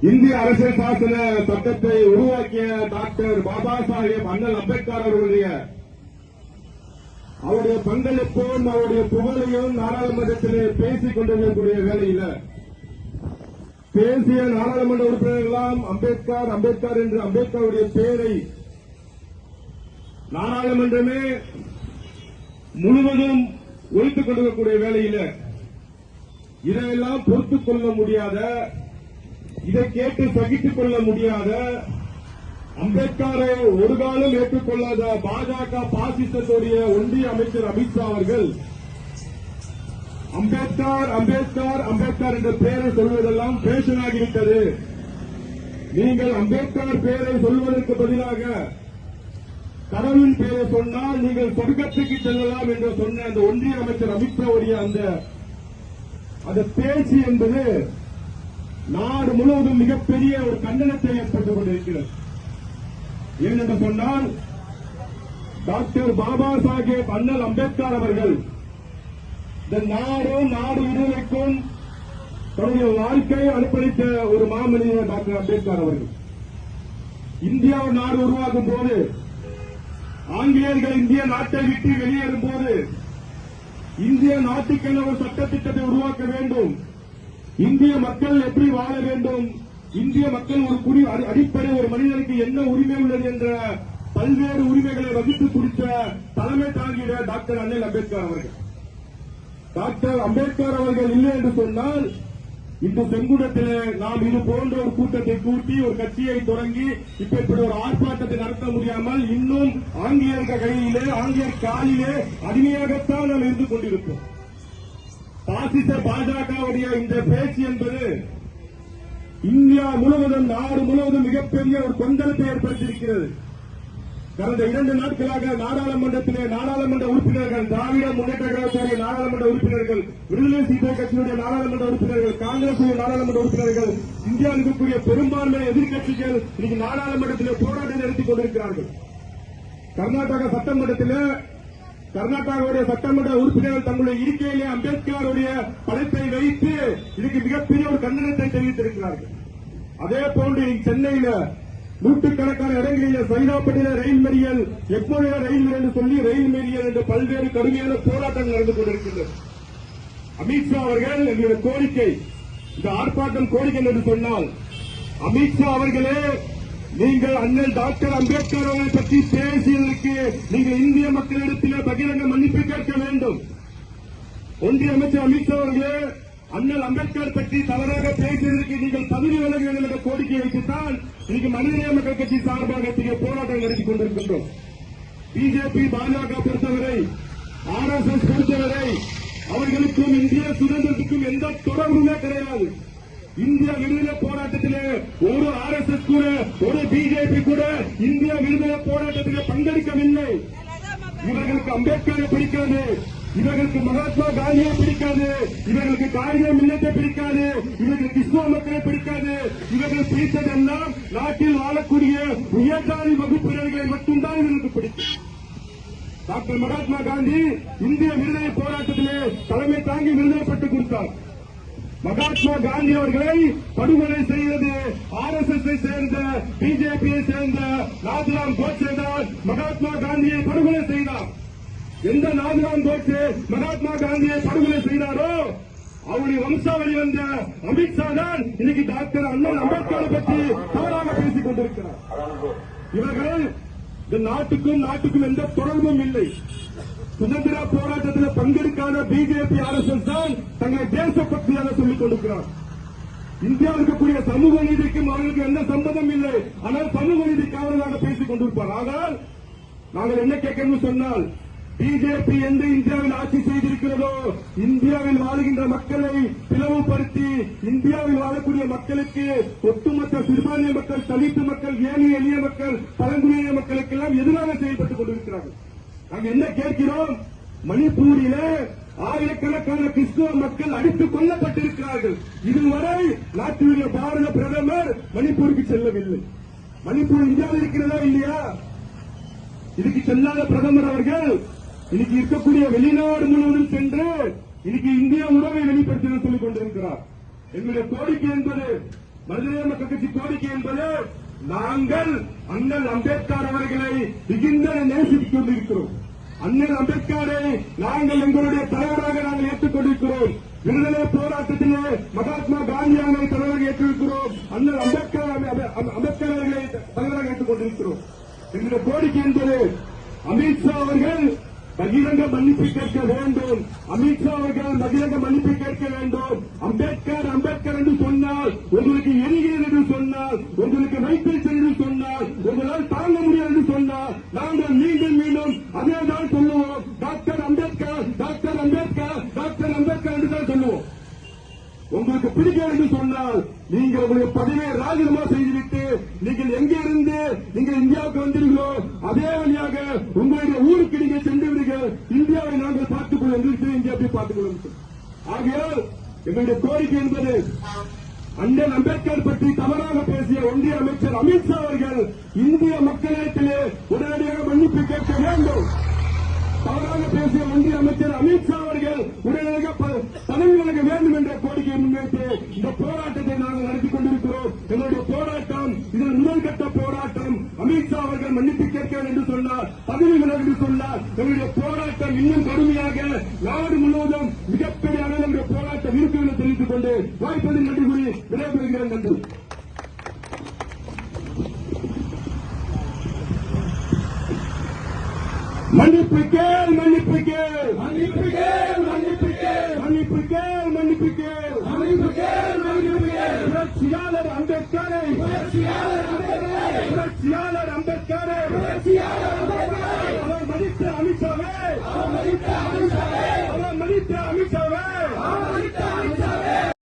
இந்திய அரசியல் சாசன சட்டத்தை உருவாக்கிய டாக்டர் பாபா சாஹேப் அண்ணல் அம்பேத்கர் அவர்களுடைய அவருடைய பங்களிப்பும் அவருடைய புகழையும் நாடாளுமன்றத்திலே பேசிக் கொண்டிருக்கக்கூடிய வேலையில் பேசிய நாடாளுமன்ற உறுப்பினர்களெல்லாம் அம்பேத்கர் அம்பேத்கர் என்று அம்பேத்கருடைய பெயரை நாடாளுமன்றமே முழுவதும் ஒழித்துக் கொண்டிருக்கக்கூடிய வேலையில் இதையெல்லாம் பொறுத்துக் கொள்ள முடியாத இதை கேட்டு சகித்துக் கொள்ள முடியாத அம்பேத்கரை ஒரு காலம் ஏற்றுக்கொள்ளாத பாஜக பாசிசத்துடைய ஒன்றிய அமைச்சர் அமித்ஷா அவர்கள் அம்பேத்கர் அம்பேத்கர் அம்பேத்கர் என்ற பெயரை சொல்வதெல்லாம் பேஷனாகிவிட்டது. நீங்கள் அம்பேத்கர் பெயரை சொல்வதற்கு பதிலாக கடவுளின் பெயரை சொன்னால் நீங்கள் சொர்க்கத்துக்கு செல்லலாம் என்று சொன்ன அந்த ஒன்றிய அமைச்சர் அமித்ஷாவுடைய அந்த அந்த பேச்சு என்பது நாடு முழுவதும் மிகப்பெரிய ஒரு கண்டனத்தை ஏற்பட்டுக் கொண்டிருக்கிறது. ஏனென்று சொன்னால் டாக்டர் பாபா சாஹேப் அண்ணல் அம்பேத்கர் அவர்கள் இந்த நாடும் நாடு விடுதலைக்கும் தன்னுடைய வாழ்க்கையை அர்ப்பணித்த ஒரு மாமனிதர் டாக்டர் அம்பேத்கர் அவர்கள். இந்தியா நாடு உருவாகும் போது ஆங்கிலேயர்கள் இந்திய நாட்டை விட்டு வெளியேறும் போது இந்திய நாட்டுக்கென ஒரு சட்டத்திட்டத்தை உருவாக்க வேண்டும். இந்திய மக்கள் எப்படி வாழ வேண்டும்? இந்திய மக்கள் ஒரு குடி அடிப்படை ஒரு மனிதனுக்கு என்ன உரிமை உள்ளது என்ற பல்வேறு உரிமைகளை வகுத்து குறித்த தலைமை தாங்கிய டாக்டர் அண்ணல் அம்பேத்கர் அவர்கள். டாக்டர் அம்பேத்கர் அவர்கள் இல்லை என்று சொன்னால் இந்த செங்குடத்திலே நாம் இது போன்ற ஒரு கூட்டத்தை கூட்டி ஒரு கட்சியை தொடங்கி இப்ப இப்படி ஒரு ஆர்ப்பாட்டத்தை நடத்த முடியாமல் இன்னும் ஆங்கிலேயர்கள் கையிலே ஆங்கிலேயர் காலிலே அடிமையாகத்தான் நாம் இருந்து கொண்டிருப்போம். பாசிச பாஜகவுடைய இந்த பேச்சு என்பது இந்தியா முழுவதும் நாடு முழுவதும் மிகப்பெரிய ஒரு கொந்தளத்தை ஏற்படுத்தியிருக்கிறது. கடந்த இரண்டு நாட்களாக நாடாளுமன்றத்திலே நாடாளுமன்ற உறுப்பினர்கள் திராவிட முன்னேற்ற கழகத்துடைய நாடாளுமன்ற உறுப்பினர்கள் விடுதலை சிறுத்தை கட்சியினுடைய நாடாளுமன்ற உறுப்பினர்கள் காங்கிரஸ் நாடாளுமன்ற உறுப்பினர்கள் இந்தியாவில் பெரும்பான்மை எதிர்க்கட்சிகள் இன்னைக்கு நாடாளுமன்றத்திலே போராட்டம் நடத்திக் கொண்டிருக்கிறார்கள். கர்நாடக சட்டமன்றத்திலே கர்நாடகாவுடைய சட்டமன்ற உறுப்பினர்கள் தங்களுடைய இருக்கையிலே அம்பேத்கருடைய படைப்பை வைத்து இதுக்கு மிகப்பெரிய ஒரு கண்டனத்தை தெரிவித்திருக்கிறார்கள். அதே போன்று சென்னையில நூற்றுக்கணக்கான இடங்களில் சைதாப்பட்டின ரயில் மறியல் எப்போதைய ரயில் மறியல் என்று சொல்லி ரயில் மறியல் என்று பல்வேறு கடுமையான போராட்டங்கள் நடந்து கொண்டிருக்கின்றது. அமித்ஷா அவர்கள் எங்களுடைய கோரிக்கை இந்த ஆர்ப்பாட்டம் கோரிக்கை என்று சொன்னால் அமித்ஷா அவர்களே நீங்கள் அண்ணல் டாக்டர் அம்பேத்கர் அவர்களை பற்றி பேசியதற்கு நீங்கள் இந்திய மக்களிடத்திலே பகிரங்க மன்னிப்பு கேட்க வேண்டும். ஒன்றிய அமைச்சர் அமித்ஷா அவர்களே அண்ணல் அம்பேத்கர் பற்றி தவறாக பேசியதற்கு நீங்கள் பதவி விலக வேண்டும் என்ற கோரிக்கை வைத்துத்தான் இன்னைக்கு மனிதநேய மக்கள் கட்சி சார்பாக போராட்டம் நடத்தி கொண்டிருக்கின்றோம். பிஜேபி பாஜக பொறுத்தவரை ஆர் எஸ் எஸ் பொறுத்தவரை அவர்களுக்கும் இந்திய சுதந்திரத்துக்கும் எந்த தொடர்புமே கிடையாது. இந்திய விடுதலை போராட்டத்திலே ஒரு ஆர் எஸ் எஸ் கூட ஒரு பிஜேபி கூட இந்திய விடுதலை போராட்டத்திலே பங்கெடுக்கவில்லை. இவர்களுக்கு அம்பேத்கரை பிடிக்காது. இவர்களுக்கு மகாத்மா காந்தியை பிடிக்காது. இவர்களுக்கு காரிய மில்லத்தை பிடிக்காது. இவர்களுக்கு இஸ்லாம் மக்களை பிடிக்காது. இவர்கள் பிடித்ததெல்லாம் நாட்டில் வாழக்கூடிய உயர்ஜாதி வகுப்பினர்களை மட்டும்தான் இவர்களுக்கு பிடிக்கும். டாக்டர் மகாத்மா காந்தி இந்திய விடுதலை போராட்டத்திலே தலைமை தாங்கி விடுதலை பெற்றுக் கொடுத்தார். மகாத்மா காந்தி அவர்களை படுகொலை செய்தது ஆர் எஸ் எஸ் சேர்ந்த பிஜேபியை சேர்ந்த நாதுராம் கோட்சே தான் மகாத்மா காந்தியை படுகொலை செய்தார். எந்த நாதுராம் கோட்சே மகாத்மா காந்தியை படுகொலை செய்தாரோ அவருடைய வம்சாவளி வந்த அமித்ஷா தான் இன்னைக்கு டாக்டர் அண்ணன் அம்பேத்கரை பற்றி தவறாக பேசிக் கொண்டிருக்கிறார். இவர்கள் இந்த நாட்டுக்கும் நாட்டுக்கும் எந்த தொடர்பும் இல்லை. சுதந்திர போராட்டத்தில் பங்கெடுக்காத பிஜேபி அரசு தான் தங்களை தேசபக்தியாக சொல்லிக் கொண்டிருக்கிறார். இந்தியா இருக்கக்கூடிய சமூக நீதிக்கும் அவர்களுக்கு எந்த சம்பந்தம் இல்லை. ஆனால் சமூக நீதிக்காக பேசிக் கொண்டிருப்பார். ஆனால் நாங்கள் என்ன கேட்கணும்னு சொன்னால் பிஜேபி எந்த இந்தியாவில் ஆட்சி செய்திருக்கிறதோ இந்தியாவில் வாழுகின்ற மக்களை பிளவுபடுத்தி இந்தியாவில் வாழக்கூடிய மக்களுக்கு ஒட்டுமொத்த சிறுபான்மை மக்கள் தலித்து மக்கள் ஏழை எளிய மக்கள் பழங்குடியின மக்களுக்கெல்லாம் எதிராக செயல்பட்டுக் கொண்டிருக்கிறார்கள். நாங்கள் என்ன கேட்கிறோம்? மணிப்பூரில ஆயிரக்கணக்கான கிறிஸ்துவ மக்கள் அடித்துக் கொல்லப்பட்டிருக்கிறார்கள். இதுவரை நாட்டினுடைய பாரத பிரதமர் மணிப்பூருக்கு செல்லவில்லை. மணிப்பூர் இந்தியாவில் இருக்கிறதா இல்லையா? இதுக்கு செல்லாத பிரதமர் அவர்கள் இன்னைக்கு இருக்கக்கூடிய வெளிநாடு முழுவதும் சென்று இன்னைக்கு இந்திய உறவை வெளிப்படுத்த சொல்லிக் கொண்டிருக்கிறார். எங்களுடைய கோரிக்கை என்பது மனிதநேய மக்கள் கட்சி கோரிக்கை என்பது நாங்கள் அண்ணல் அம்பேத்கர் அவர்களை மிகுந்த நேசித்துக் கொண்டிருக்கிறோம் அண்ணல் அம்பேத்கரை நாங்கள் எங்களுடைய தலைவராக நாங்கள் ஏற்றுக்கொண்டிருக்கிறோம். விடுதலை போராட்டத்திலே மகாத்மா காந்தி அவர்களை தலைவராக ஏற்றிருக்கிறோம். அண்ணல் அம்பேத்கர் அம்பேத்கர் அவர்களை தலைவராக ஏற்றுக்கொண்டிருக்கிறோம். எங்களுடைய கோரிக்கை என்பது அமித்ஷா அவர்கள் பகிரங்க மன்னிப்பு கேட்க வேண்டும். அமித்ஷா அவர்கள் பகிரங்க மன்னிப்பு கேட்க வேண்டும். உங்களுக்கு பிடிக்கும் என்று சொன்னால் நீங்கள் உங்களுடைய பதவியை ராஜினாமா செய்துவிட்டு நீங்கள் எங்கே இருந்து நீங்கள் இந்தியாவுக்கு வந்தீர்களோ அதே வழியாக உங்களுடைய ஊருக்கு நீங்கள் சென்று விடுங்கள். இந்தியாவை நாங்கள் பார்த்துக் கொள்வோம். இந்தியா போய் பார்த்துக் கொள்ளும் ஆகையால் எங்களுடைய கோரிக்கை என்பது அண்ணன் அம்பேத்கர் பற்றி தவறாக பேசிய ஒன்றிய அமைச்சர் அமித்ஷா அவர்கள் இந்திய மக்களிடத்திலே உடனடியாக மன்னிப்பு கேட்க வேண்டும். தவறாக பேசிய ஒன்றிய அமைச்சர் அமித்ஷா அவர்கள் உடனடியாக வேண்டும் என்ற கோரிக்கையை முன்வைத்து இந்த போராட்டத்தை நாங்கள் நடத்திக் கொண்டிருக்கிறோம். எங்களுடைய போராட்டம் இதில் முதல் கட்ட போராட்டம் அமித்ஷா அவர்கள் மன்னிப்பு கேட்க என்று சொன்னார் பதவி விலக என்று சொன்னார். எங்களுடைய போராட்டம் இன்னும் கடுமையாக நாடு முழுவதும் மிகப்பெரிய அளவில் போராட்டம் இருக்கும் என்று தெரிவித்துக் கொண்டு வாய்ப்பதில் நன்றி கூறி விடைபெறுகிறேன். நன்றி. மன்னிப்பு கேள் மன்னிப்பு கேள். மன்னிப்பு கேள் மன்னிப்பு கேள். மன்னிப்பு கேள். மன்னிப்பு கேள் மன்னிப்பு கேள் மன்னிப்பு கேள். புரட்சியாளர் அம்பேத்கரை